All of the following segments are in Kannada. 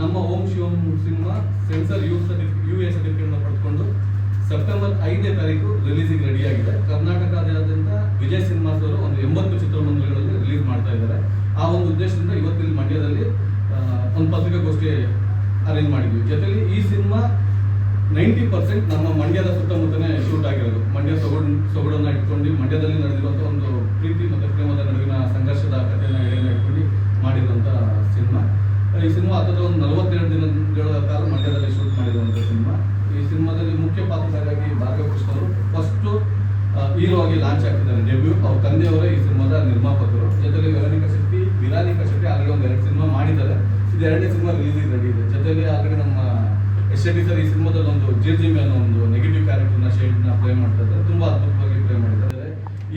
ನಮ್ಮ Om Shivam cinema censor U certificate U A ಸರ್ಟಿಫಿಕೇಟ್ನ ಪಡೆದುಕೊಂಡು ಸೆಪ್ಟೆಂಬರ್ ಐದನೇ ತಾರೀಕು ರಿಲೀಸಿಗೆ ರೆಡಿಯಾಗಿದೆ ಕರ್ನಾಟಕದಾದ್ಯಂತ ವಿಜಯ್ ಸಿನಿಮಾಸ್ ಅವರು ಒಂದು ಎಂಬತ್ತು ಚಿತ್ರಮಂದಿರಗಳಲ್ಲಿ ರಿಲೀಸ್ ಮಾಡ್ತಾ ಇದ್ದಾರೆ. ಆ ಒಂದು ಉದ್ದೇಶದಿಂದ ಇವತ್ತಿನ ಮಂಡ್ಯದಲ್ಲಿ ಒಂದು ಪತ್ರಿಕಾಗೋಷ್ಠಿ ಅರೇಂಜ್ ಮಾಡಿದ್ವಿ. ಜೊತೆಗೆ ಈ ಸಿನಿಮಾ ನೈಂಟಿ ಪರ್ಸೆಂಟ್ ನಮ್ಮ ಮಂಡ್ಯದ ಸುತ್ತಮುತ್ತನೇ ಶೂಟ್ ಆಗಿರೋದು. ಮಂಡ್ಯ ಸೊಗಡು, ಸೊಗಡನ್ನು ಇಟ್ಕೊಂಡು ಮಂಡ್ಯದಲ್ಲಿ ನಡೆದಿರುವಂಥ ಒಂದು ಪ್ರೀತಿ ಮತ್ತು ಪ್ರೇಮದ ನಡುವಿನ ಸಂಘರ್ಷದ ಕಥೆಯನ್ನ ಎಳೆಯನ್ನ ಇಟ್ಕೊಂಡು ಮಾಡಿರುವಂಥ ಸಿನಿಮಾ ಈ ಸಿನಿಮಾ ಹತ್ತದ ಒಂದು ನಲವತ್ತೆರಡು ದಿನಗಳ ಕಾಲ ಮಂಡ್ಯದಲ್ಲಿ ಶೂಟ್ ಮಾಡಿರುವಂಥ ಸಿನಿಮಾ. ಈ ಸಿನಿಮಾದಲ್ಲಿ ಮುಖ್ಯ ಪಾತ್ರಧಾರಿಯಾಗಿ ಭಾರ್ಗವ ಫಸ್ಟು ಹೀರೋ ಆಗಿ ಲಾಂಚ್ ಆಗ್ತಿದ್ದಾರೆ. ಡೆಬ್ಯೂ ಅವ್ರ ತಂದೆಯವರೇ ಈ ಸಿನಿಮಾದ ನಿರ್ಮಾಪಕರು. ಜೊತೆಗೆ Veronica Shetty Veronica Shetty already ಒಂದು ಎರಡು ಸಿನಿಮಾ ಮಾಡಿದ್ದಾರೆ. ಇದು ಎರಡನೇ ಸಿನಿಮಾ ರಿಲೀಸ್ ರೆಡಿ ಇದೆ. ಜೊತೆಲಿ ಆಲ್ರೆಡಿ ನಮ್ಮ ಎಸ್ ಸರ್ ಈ ಸಿನಿಮಾದಲ್ಲಿ ಒಂದು ಜಿರ್ಜಿಮಿ ಅನ್ನೋ ಒಂದು ನೆಗೆಟಿವ್ ಕ್ಯಾರೆಕ್ಟರ್ನ ಶೇಡ್ನ ಪ್ಲೇ ಮಾಡ್ತಾ ಇದ್ದಾರೆ. ತುಂಬಾ ಅದ್ಭುತವಾಗಿ ಪ್ಲೇ ಮಾಡಿದ್ದಾರೆ.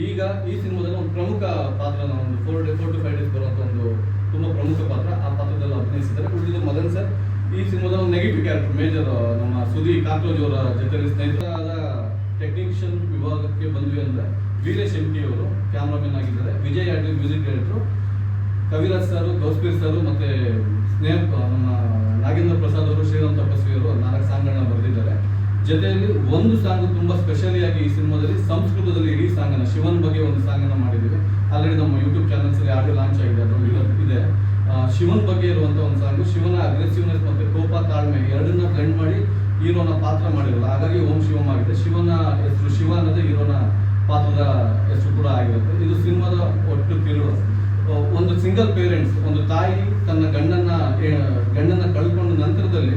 ಈಗ ಈ ಸಿನಿಮಾದಲ್ಲಿ ಒಂದು ಪ್ರಮುಖ ಪಾತ್ರನ ಒಂದು four day four to five days ಬರುವಂಥ ಒಂದು ತುಂಬಾ ಪ್ರಮುಖ ಪಾತ್ರ ಆ ಪಾತ್ರದಲ್ಲಿ ಅಭಿನಯಿಸಿದ್ದಾರೆ. ಉಳಿದ ಮದನ್ ಸರ್, ಈ ಸಿನಿಮಾದ ಒಂದು ನೆಗೆಟಿವ್ ಕ್ಯಾರೆಕ್ಟರ್ ಮೇಜರ್ ನಮ್ಮ ಸುದಿ ಕಾಕ್ರೋಜ್ ಅವರ ಜೊತೆ ಸ್ನೇಹಿತರಾದ ಟೆಕ್ನಿಷಿಯನ್ ವಿಭಾಗಕ್ಕೆ ಬಂದ್ವಿ ಅಂದರೆ ವೀರೇಶ್ ಎಂ ಟಿ ಅವರು ಕ್ಯಾಮ್ರಾಮನ್ ಆಗಿದ್ದಾರೆ. Vijay Adli music director Kaviraj sir Ghousepeer sir ಮತ್ತೆ ಸ್ನೇಹ ನಮ್ಮ ನಾಗೇಂದ್ರ ಪ್ರಸಾದ್ ಅವರು ಶ್ರೀರಾಮ್ ತಪಸ್ವಿ ಅವರು ನಾಲ್ಕು ಸಾಂಗ್ಗಳನ್ನ ಬರೆದಿದ್ದಾರೆ. ಜೊತೆಯಲ್ಲಿ ಒಂದು ಸಾಂಗ್ ತುಂಬಾ ಸ್ಪೆಷಲಿ ಆಗಿ ಈ ಸಿನಿಮಾದಲ್ಲಿ ಸಂಸ್ಕೃತದಲ್ಲಿ ಇಡೀ ಸಾಂಗ್ ಅನ್ನ ಶಿವನ್ ಬಗ್ಗೆ ಒಂದು ಸಾಂಗ್ ಅನ್ನ ಮಾಡಿದ್ದೀವಿ. ಆಲ್ರೆಡಿ ನಮ್ಮ ಯೂಟ್ಯೂಬ್ ಚಾನಲ್ಸ್ ಅಲ್ಲಿ ಆಡಿಯೋ ಲಾಂಚ್ ಆಗಿದೆ ಅದು ಇದೆ ಶಿವನ್ ಬಗ್ಗೆ ಇರುವಂತ ಒಂದು ಸಾಂಗ್ ಶಿವನ ಅಗ್ರೆಸಿವ್ನೆಸ್ ಮತ್ತೆ ಕೋಪ, ತಾಳ್ಮೆ ಎರಡನ್ನ ಬ್ಲೆಂಡ್ ಮಾಡಿ ಹೀರೋನ ಪಾತ್ರ ಮಾಡಿರಲ್ಲ. ಹಾಗಾಗಿ ಓಂ ಶಿವಂ ಆಗಿದೆ. ಶಿವನ ಹೆಸರು ಶಿವ ಅನ್ನೋದೇ ಹೀರೋನ ಪಾತ್ರದ ಹೆಸರು ಕೂಡ ಆಗಿರುತ್ತೆ. ಇದು ಸಿನಿಮಾದ ಒಟ್ಟು ತಿರುಳು. ಒಂದು ಸಿಂಗಲ್ ಪೇರೆಂಟ್ಸ್ ಒಂದು ತಾಯಿ ತನ್ನ ಗಂಡನ್ನ ಗಂಡನ್ನ ಕಳ್ಕೊಂಡ ನಂತರದಲ್ಲಿ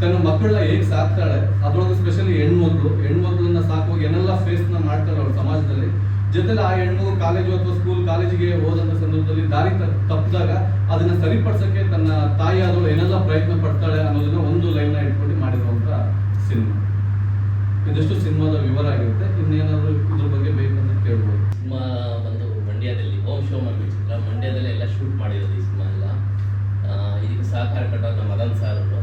ತನ್ನ ಮಕ್ಕಳನ್ನ ಹೇಗೆ ಸಾಕ್ತಾಳೆ? ಅದರೊಳಗೆ ಸ್ಪೆಷಲಿ ಹೆಣ್ಮಕ್ಳು. ಹೆಣ್ಮಕ್ಳನ್ನ ಸಾಕು ಏನೆಲ್ಲ ಫೇಸ್ನ ಮಾಡ್ತಾಳೆ ಅವ್ರ ಸಮಾಜದಲ್ಲಿ? ಜೊತೆಲಿ ಆ ಹೆಣ್ಮಗು ಕಾಲೇಜು ಅಥವಾ ಸ್ಕೂಲ್ ಕಾಲೇಜಿಗೆ ಹೋದಂಥ ಸಂದರ್ಭದಲ್ಲಿ ದಾರಿ ತಪ್ಪಿದಾಗ ಅದನ್ನ ಸರಿಪಡಿಸಕ್ಕೆ ತನ್ನ ತಾಯಿ ಆದವಳು ಏನೆಲ್ಲ ಪ್ರಯತ್ನ ಪಡ್ತಾಳೆ ಅನ್ನೋದನ್ನ ಒಂದು ಲೈನ್ನ ಇಟ್ಕೊಂಡು ಮಾಡಿರುವಂತ ಸಿನಿಮಾ. ಇದಷ್ಟು ಸಿನಿಮಾದ ವಿವರ ಆಗಿರುತ್ತೆ. ಇನ್ನೇನಾದರೂ ಇದ್ರ ಬಗ್ಗೆ ಬೇಕಂತ ಕೇಳ್ಬೋದು. ಸಿನಿಮಾ ಬಂದು ಮಂಡ್ಯದಲ್ಲಿ ಓಂ ಶೋ ಮಾಡಬೇಕು ಚಿತ್ರ. ಮಂಡ್ಯದಲ್ಲಿ ಎಲ್ಲ ಶೂಟ್ ಮಾಡಿರೋದು ಈ ಸಿನಿಮಾ ಎಲ್ಲ. ಈಗ ಸಹಕಾರ ಕೊಟ್ಟವ್ರು ನಮ್ಮ ಮದನ್ ಸಾರ್ ಅವರು.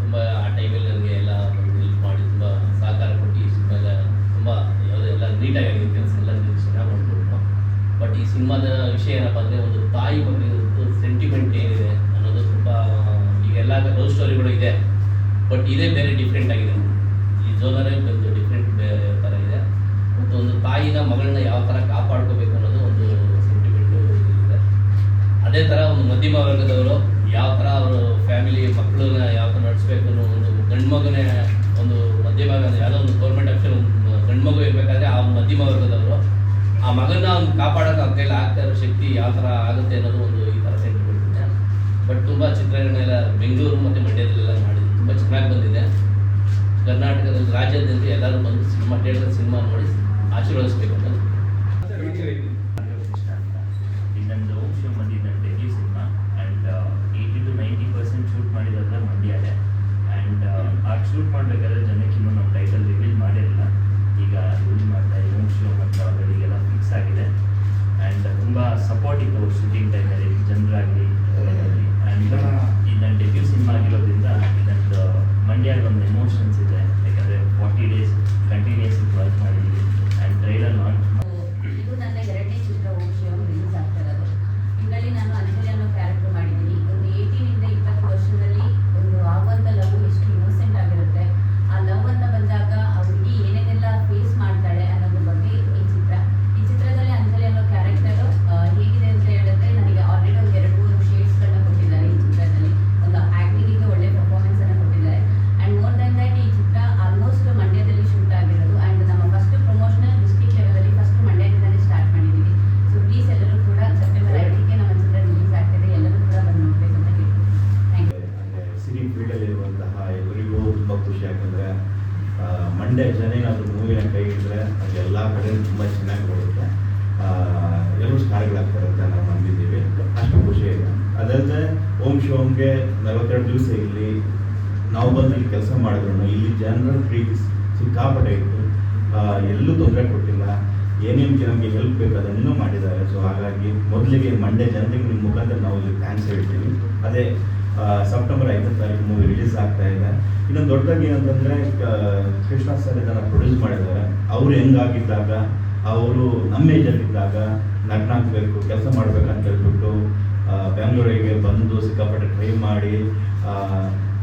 ತುಂಬ ಆ ಟೈಮಲ್ಲಿ ನನಗೆ ಎಲ್ಲ ಹೆಲ್ಪ್ ಮಾಡಿ ತುಂಬ ಸಹಕಾರ ಕೊಟ್ಟು ಈ ಸಿನಿಮಾ ಎಲ್ಲ ತುಂಬ ಯಾವುದೇ ಎಲ್ಲ ನೀಟಾಗಿ ಆಗಿದೆ ಕೆಲಸ ಎಲ್ಲ ಚೆನ್ನಾಗಿ ಮಾಡ್ಕೊಟ್ರು. ಬಟ್ ಈ ಸಿನಿಮಾದ ವಿಷಯ ಏನಪ್ಪ ಅಂದರೆ ಒಂದು ತಾಯಿ ಬಗ್ಗೆ ಸೆಂಟಿಮೆಂಟ್ ಏನಿದೆ ಅನ್ನೋದು ತುಂಬ ಈಗೆಲ್ಲ ಲವ್ ಸ್ಟೋರಿಗಳು ಇದೆ ಬಟ್ ಇದೇ ಬೇರೆ ಡಿಫ್ರೆಂಟ್ ಆಗಿದೆ. ಈ ಜೋನರೇ ಒಂದು ಡಿಫ್ರೆಂಟ್ ಥರ ಇದೆ. ಮತ್ತು ಒಂದು ತಾಯಿನ ಮಗಳನ್ನ ಯಾವ ಥರ ಕಾಪಾಡ್ಕೋಬೇಕು ಅನ್ನೋದು ಅದೇ ಥರ ಒಂದು ಮಧ್ಯಮ ವರ್ಗದವರು ಯಾವ ಥರ ಅವರು ಫ್ಯಾಮಿಲಿ ಮಕ್ಕಳನ್ನ ಯಾವ ಥರ ನಡೆಸ್ಬೇಕು ಅನ್ನೋ ಒಂದು ಗಂಡು ಮಗನೇ ಒಂದು ಮಧ್ಯಮ ಯಾವುದೋ ಒಂದು ಗೌರ್ಮೆಂಟ್ ಆಫೀಸರ್ ಗಂಡು ಮಗು ಇರಬೇಕಾದ್ರೆ ಆ ಮಧ್ಯಮ ವರ್ಗದವರು, ಆ ಮಗನ ಅವ್ನು ಕಾಪಾಡೋಕೆ ಅವ್ರ ಕೈಲಿ ಆಗ್ತಾ ಇರೋ ಶಕ್ತಿ ಯಾವ ಥರ ಆಗುತ್ತೆ ಅನ್ನೋದು ಒಂದು ಈ ಥರ ಸೆಂಟಿಮೆಂಟ್ ಬಟ್ ತುಂಬ ಚಿತ್ರಗಳನ್ನೆಲ್ಲ ಬೆಂಗಳೂರು ಮತ್ತು ಮಂಡ್ಯದಲ್ಲೆಲ್ಲ ಮಾಡಿದ್ರು. ತುಂಬ ಚೆನ್ನಾಗಿ ಬಂದಿದೆ. ಕರ್ನಾಟಕದಲ್ಲಿ ರಾಜ್ಯದಲ್ಲಿ ಎಲ್ಲರೂ ಬಂದು ಸಿನಿಮಾ ಥಿಯೇಟರ್ ಸಿನಿಮಾ ನೋಡಿ ಆಶೀರ್ವದಿಸ್ಬೇಕು ಅಂತ ಕೃಷ್ಣ ಅಂತ ಇನ್ನೊಂದು ಓಂ ಮಂದಿ ನನ್ನ debut cinema and eighty to ninety percent shoot ಮಾಡಿರೋದ್ರೆ ಮಂಡ್ಯನೇ ಆ್ಯಂಡ್ ಆ ಶೂಟ್ ಮಾಡಬೇಕಾದ್ರೆ ಜನಕ್ಕೆ ಇನ್ನೂ ನಾವು ಟೈಟಲ್ ರಿವೀಲ್ ಮಾಡಿರಲಿಲ್ಲ ಈಗ ರಿವೀಲ್ ಮಾಡ್ತಾ ಇದ್ದೀವಿ ಓಂ ಶಿವಮ್ ಅಂತ ಅವರಿಗೆಲ್ಲ ಫಿಕ್ಸ್ ಆಗಿದೆ ಆ್ಯಂಡ್ ತುಂಬ ಸಪೋರ್ಟ್ ಇತ್ತು ಶೂಟಿಂಗ್ ಟೈಮಲ್ಲಿ ಜನರಾಗಲಿ ಆ್ಯಂಡ್ ಇದು ನನ್ನ ಡೆಬ್ಯೂ ಸಿನಿಮಾ ಆಗಿರೋದ್ರಿಂದ ಇದೊಂದು ಮಂಡ್ಯದ ಒಂದು ಎಮೋಷನ್ಸ್ ಇದೆ ಯಾಕಂದರೆ ಫಾರ್ಟಿ ಡೇಸ್ ಕಂಟಿನ್ಯೂಸ್ ವರ್ಕ್ ಮಾಡಿದ್ದೀವಿ ಆ್ಯಂಡ್ ಟ್ರೈಲರ್ ಲಾಂಚ್ ಇದು ನನ್ನ ಎರಡನೇ ಚಿತ್ರ ಓಂ ಶಿವಂ ರಿಲೀಸ್ ಆಗ್ತಾ ಇರೋದು ಇದರಲ್ಲಿ ನಾನು ಅಂಜಲಿ ಅನ್ನೋ ಕ್ಯಾರೆಕ್ಟರ್ ಮಾಡಿದ್ದೀನಿ ಒಂದು ಏಯ್ಟೀನಿಂದ ಇಪ್ಪತ್ತು ವರ್ಷದಲ್ಲಿ ಒಂದು ಆಗುವಂಥ ಲವ್ ಎಷ್ಟು ಇನ್ನೋಸೆಂಟ್ ಆಗಿರುತ್ತೆ ಆ ಲವ್ ಅಂತ ಬಂದಾಗ ಆ ಹುಡುಗಿ ಏನೇನೆಲ್ಲ ಫೇಸ್ ಮಾಡ್ತಾಳೆ ಅನ್ನೋದ್ರ ಬಗ್ಗೆ ಈ ಚಿತ್ರ ಈ ಚಿತ್ರದಲ್ಲಿ ಅಂಜಲಿ ಅನ್ನೋ ಕ್ಯಾರೆಕ್ಟರ್ ಹೇಗಿದೆ ಅಂತ ಹೇಳಿದ್ರೆ ನನಗೆ ಆಲ್ರೆಡಿ ಒಂದು ಎರಡು ಮೂರು ಶೇಡ್ಸ್ಗಳನ್ನ ಕೊಟ್ಟಿದ್ದಾರೆ ಈ ಚಿತ್ರದಲ್ಲಿ ಒಂದು ಆ್ಯಕ್ಟಿಂಗಿಗೆ ಒಳ್ಳೆ ಪರ್ಫಾರ್ಮೆನ್ಸ್ ಅನ್ನು ಕೊಟ್ಟಿದ್ದಾರೆ ಆ್ಯಂಡ್ ಮೋರ್ ದನ್ ದಟ್ ಈ ಚಿತ್ರ ಆಲ್ಮೋಸ್ಟ್ ಮಂಡ್ಯದಲ್ಲಿ ಶೂಟ್ ಆಗಿರೋದು ಆ್ಯಂಡ್ ನಮ್ಮ ಫಸ್ಟ್ ಪ್ರಮೋಷನಲ್ ಡಿಸ್ಟ್ರಿಕ್ಟ್ ಲೆವೆಲಲ್ಲಿ ಫಸ್ಟ್ ಮಂಡ್ಯದಿಂದಲೇ ಸ್ಟಾರ್ಟ್ ಮಾಡಿದ್ದೀವಿ ಸೊ ಪ್ಲೀಸ್ ಎಲ್ಲರೂ ಕೂಡ ಸೆಪ್ಟೆಂಬರ್ ಐದಕ್ಕೆ ನಮ್ಮ ಚಿತ್ರ ರಿಲೀಸ್ ಆಗ್ತಿದೆ ಎಲ್ಲರೂ ಕೂಡ ಬಂದು ನೋಡಬೇಕು ಅಂತ ಕೇಳ್ತೀನಿ ಥ್ಯಾಂಕ್ ಯು ಅಂದರೆ ಸಿರಿ ಫೀಲ್ಡಲ್ಲಿರುವಂತಹ ಎಲ್ಲರಿಗೂ ತುಂಬ ಖುಷಿ ಯಾಕಂದರೆ ಮಂಡ್ಯ ಜನ ಏನಾದರೂ ಮೂವಿನ ಕೈ ಅದು ಎಲ್ಲ ಕಡೆ ತುಂಬ ಚೆನ್ನಾಗಿ ಬರುತ್ತೆ. ಎಲ್ಲರೂ ಸ್ಟಾರ್ಗಳಾಗ್ತಾರೆ ಅಂತ ನಾವು ನಂಬಿದ್ದೀವಿ. ಅಷ್ಟು ಖುಷಿ ಇದೆ. ಅದಲ್ಲದೆ ಓಂ ಶೋಮ್ಗೆ ನಲವತ್ತೆರಡು ದಿವಸ ಇಲ್ಲಿ ನಾವು ಬಂದು ಕೆಲಸ ಮಾಡಿದ್ರು ಇಲ್ಲಿ ಜನರ ಪ್ರೀತಿ ಸಿಕ್ಕಾಪಟ್ಟೆ ಇತ್ತು. ಎಲ್ಲೂ ತೊಂದರೆ ಕೊಟ್ಟಿಲ್ಲ. ಏನೇನು ನಮಗೆ ಹೆಲ್ಪ್ ಬೇಕು ಅದನ್ನು ಮಾಡಿದ್ದಾರೆ. ಸೊ ಹಾಗಾಗಿ ಮೊದಲಿಗೆ ಮಂಡ್ಯ ಜನರಿಗೆ ನಿಮ್ಮ ಮುಖಾಂತರ ನಾವು ಇಲ್ಲಿ ಥ್ಯಾಂಕ್ಸ್ ಹೇಳ್ತೀವಿ ಅದೇ ಸೆಪ್ಟೆಂಬರ್ ಐದನೇ ತಾರೀಕು ಮೂವಿ ರಿಲೀಸ್ ಆಗ್ತಾ ಇದೆ. ಇನ್ನೊಂದು ದೊಡ್ಡದಾಗಿ ಏನಂತಂದರೆ ಕೃಷ್ಣ ಸರ್ ಇದನ್ನು ಪ್ರೊಡ್ಯೂಸ್ ಮಾಡಿದ್ದಾರೆ. ಅವರು ಹೆಂಗಾಗಿದ್ದಾಗ, ಅವರು ನಮ್ಮ ಏಜಲ್ಲಿದ್ದಾಗ ನಗ್ನ ಆಗಬೇಕು, ಕೆಲಸ ಮಾಡ್ಬೇಕಂತ ಹೇಳ್ಬಿಟ್ಟು ಬೆಂಗಳೂರಿಗೆ ಬಂದು ಸಿಕ್ಕಾಪಟ್ಟೆ ಟ್ರೈ ಮಾಡಿ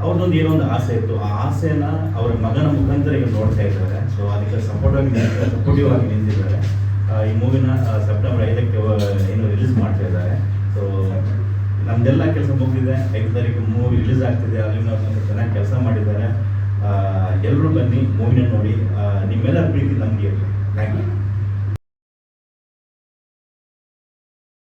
ಅವ್ರದ್ದೊಂದು ಏನೋ ಒಂದು ಆಸೆ ಇತ್ತು. ಆ ಆಸೆನ ಅವರ ಮಗನ ಮುಖಾಂತರ ಈಗ ನೋಡ್ತಾ ಇದ್ದಾರೆ. ಸೊ ಅದಕ್ಕೆ ಸಪೋರ್ಟ್ ಆಗಿ ಸಪೋರ್ಟಿವ್ ಆಗಿ ನಿಂತಿದ್ದಾರೆ. ಈ ಮೂವಿನ ಸೆಪ್ಟೆಂಬರ್ ಐದಕ್ಕೆ ಏನು ರಿಲೀಸ್ ಮಾಡ್ತಾ ಇದ್ದಾರೆ. ಸೊ ನಮ್ದೆಲ್ಲ ಕೆಲಸ ಮುಗಿದಿದೆ. ಐದು ತಾರೀಕು ಮೂವಿ ರಿಲೀಸ್ ಆಗ್ತಿದೆ. ಅಲ್ಲಿನ ಚೆನ್ನಾಗಿ ಕೆಲಸ ಮಾಡಿದ್ದಾರೆ. ಎಲ್ಲರೂ ಬನ್ನಿ, ಮೂವಿನ ನೋಡಿ. ನಿಮ್ಮೆಲ್ಲ ಪ್ರೀತಿ ನಮಗೆ. Thank you.